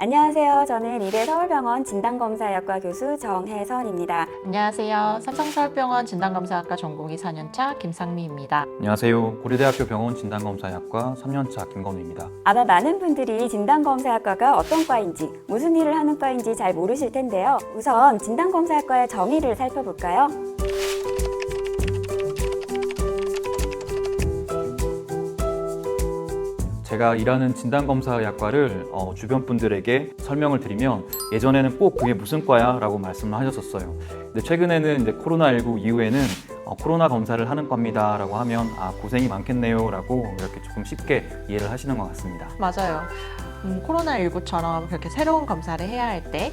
안녕하세요. 저는 이대 서울병원 진단검사학과 교수 정혜선입니다. 안녕하세요. 삼성서울병원 진단검사학과 전공의 4년차 김상미입니다. 안녕하세요. 고려대학교 병원 진단검사학과 3년차 김건우입니다. 아마 많은 분들이 진단검사학과가 어떤 과인지, 무슨 일을 하는 과인지 잘 모르실 텐데요. 우선 진단검사학과의 정의를 살펴볼까요? 제가 일하는 진단검사학과를 어, 주변 분들에게 설명을 드리면 예전에는 꼭 그게 무슨 과야? 라고 말씀을 하셨었어요. 근데 최근에는 이제 코로나19 이후에는 어, 코로나 검사를 하는 과입니다. 라고 하면 아, 고생이 많겠네요. 라고 이렇게 조금 쉽게 이해를 하시는 것 같습니다. 맞아요. 음, 코로나19처럼 그렇게 새로운 검사를 해야 할 때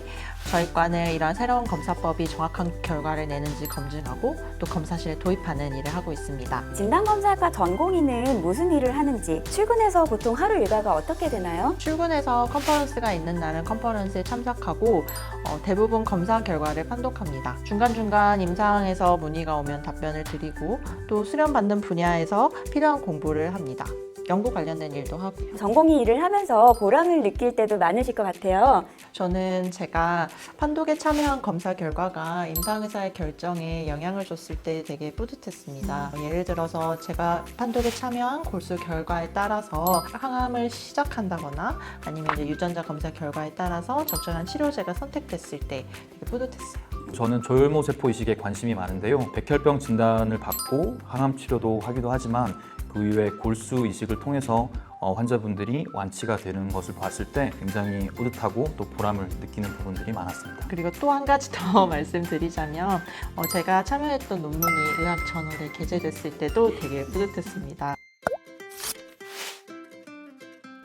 저희 과는 이런 새로운 검사법이 정확한 결과를 내는지 검증하고 또 검사실에 도입하는 일을 하고 있습니다. 진단검사학과 전공의는 무슨 일을 하는지, 출근해서 보통 하루 일과가 어떻게 되나요? 출근해서 컨퍼런스가 있는 날은 컨퍼런스에 참석하고 어, 대부분 검사 결과를 판독합니다. 중간중간 임상에서 문의가 오면 답변을 드리고 또 수련받는 분야에서 필요한 공부를 합니다. 연구 관련된 일도 하고요. 전공의 일을 하면서 보람을 느낄 때도 많으실 것 같아요. 저는 제가 판독에 참여한 검사 결과가 임상의사의 결정에 영향을 줬을 때 되게 뿌듯했습니다. 예를 들어서 제가 판독에 참여한 골수 결과에 따라서 항암을 시작한다거나 아니면 이제 유전자 검사 결과에 따라서 적절한 치료제가 선택됐을 때 되게 뿌듯했어요. 저는 조혈모 세포 이식에 관심이 많은데요. 백혈병 진단을 받고 항암 치료도 하기도 하지만 그 이후에 골수 이식을 통해서 어, 환자분들이 완치가 되는 것을 봤을 때 굉장히 뿌듯하고 또 보람을 느끼는 부분들이 많았습니다. 그리고 또 한 가지 더 말씀드리자면 어, 제가 참여했던 논문이 의학 저널에 게재됐을 때도 되게 뿌듯했습니다.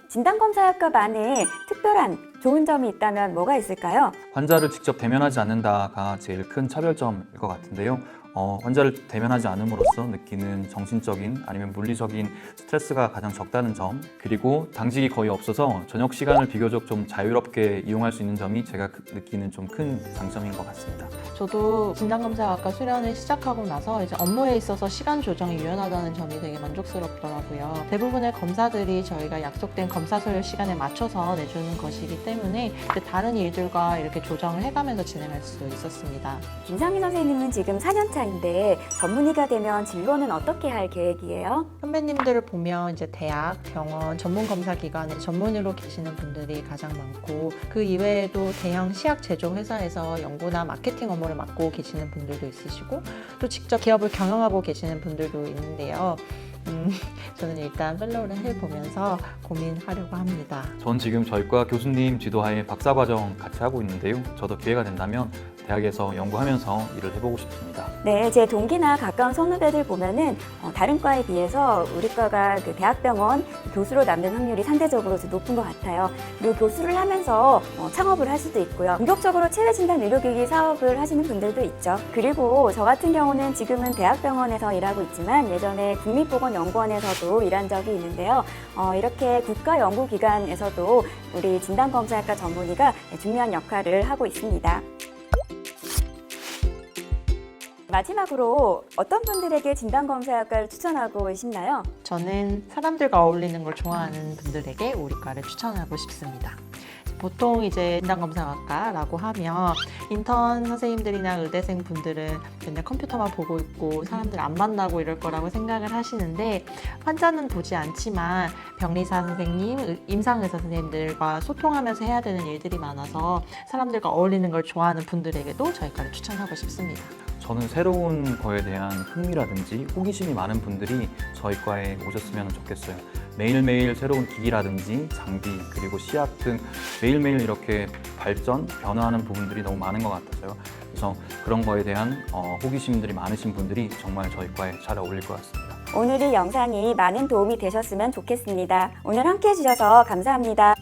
진단검사학과만의 특별한 좋은 점이 있다면 뭐가 있을까요? 환자를 직접 대면하지 않는다가 제일 큰 차별점일 것 같은데요. 어, 환자를 대면하지 않음으로써 느끼는 정신적인 아니면 물리적인 스트레스가 가장 적다는 점 그리고 당직이 거의 없어서 저녁 시간을 비교적 좀 자유롭게 이용할 수 있는 점이 제가 그- 느끼는 좀 큰 장점인 것 같습니다. 저도 진단검사학과 수련을 시작하고 나서 이제 업무에 있어서 시간 조정이 유연하다는 점이 되게 만족스럽더라고요. 대부분의 검사들이 저희가 약속된 검사 소요 시간에 맞춰서 내주는 것이기 때문에 다른 일들과 이렇게 조정을 해가면서 진행할 수 있었습니다. 김상민 선생님은 지금 4년차 인데 전문의가 되면 진로는 어떻게 할 계획이에요? 선배님들을 보면 이제 대학, 병원, 전문 검사 기관에 전문의로 계시는 분들이 가장 많고 그 이외에도 대형 시약 제조 회사에서 연구나 마케팅 업무를 맡고 계시는 분들도 있으시고 또 직접 기업을 경영하고 계시는 분들도 있는데요. 음, 저는 일단 fellows 해보면서 고민하려고 합니다. 전 지금 저희과 교수님 지도하에 박사과정 같이 하고 있는데요. 저도 기회가 된다면 대학에서 연구하면서 일을 해보고 싶습니다. 네, 제 동기나 가까운 선후배들 보면은 어, 다른 과에 비해서 우리 과가 그 대학병원 교수로 남는 확률이 상대적으로 좀 높은 것 같아요. 그리고 교수를 하면서 어, 창업을 할 수도 있고요. 본격적으로 체외 진단 의료기기 사업을 하시는 분들도 있죠. 그리고 저 같은 경우는 지금은 대학병원에서 일하고 있지만 예전에 국립보건연구원에서도 일한 적이 있는데요. 어, 이렇게 국가연구기관에서도 우리 진단검사학과 전문의가 중요한 역할을 하고 있습니다. 마지막으로 어떤 분들에게 진단검사학과를 추천하고 싶나요? 저는 사람들과 어울리는 걸 좋아하는 분들에게 우리 과를 추천하고 싶습니다. 보통 이제 진단검사학과라고 하면 인턴 선생님들이나 의대생 분들은 맨날 컴퓨터만 보고 있고 사람들 안 만나고 이럴 거라고 생각을 하시는데 환자는 보지 않지만 병리사 선생님, 의- 임상의사 선생님들과 소통하면서 해야 되는 일들이 많아서 사람들과 어울리는 걸 좋아하는 분들에게도 저희 과를 추천하고 싶습니다. 저는 새로운 거에 대한 흥미라든지 호기심이 많은 분들이 저희 과에 오셨으면 좋겠어요. 매일매일 새로운 기기라든지 장비 그리고 시약 등 매일매일 이렇게 발전, 변화하는 부분들이 너무 많은 것 같아서요. 그래서 그런 거에 대한 어, 호기심들이 많으신 분들이 정말 저희 과에 잘 어울릴 것 같습니다. 오늘 이 영상이 많은 도움이 되셨으면 좋겠습니다. 오늘 함께 해주셔서 감사합니다.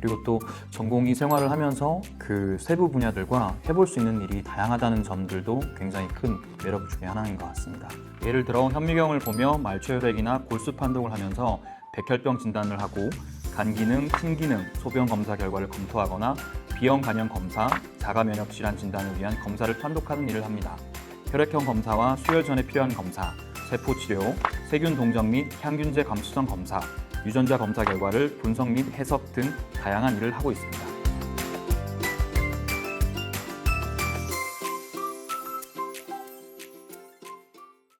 그리고 또 전공의 생활을 하면서 그 세부 분야들과 해볼 수 있는 일이 다양하다는 점들도 굉장히 큰 매력 중에 하나인 것 같습니다. 예를 들어 현미경을 보며 말초혈액이나 골수 판독을 하면서 백혈병 진단을 하고 간 기능, 심 기능, 소변 검사 결과를 검토하거나 비형 간염 검사, 자가 면역 질환 진단을 위한 검사를 판독하는 일을 합니다. 혈액형 검사와 수혈 전에 필요한 검사, 세포 치료, 세균 동정 및 향균제 감수성 검사, 유전자 검사 결과를 분석 및 해석 등 다양한 일을 하고 있습니다.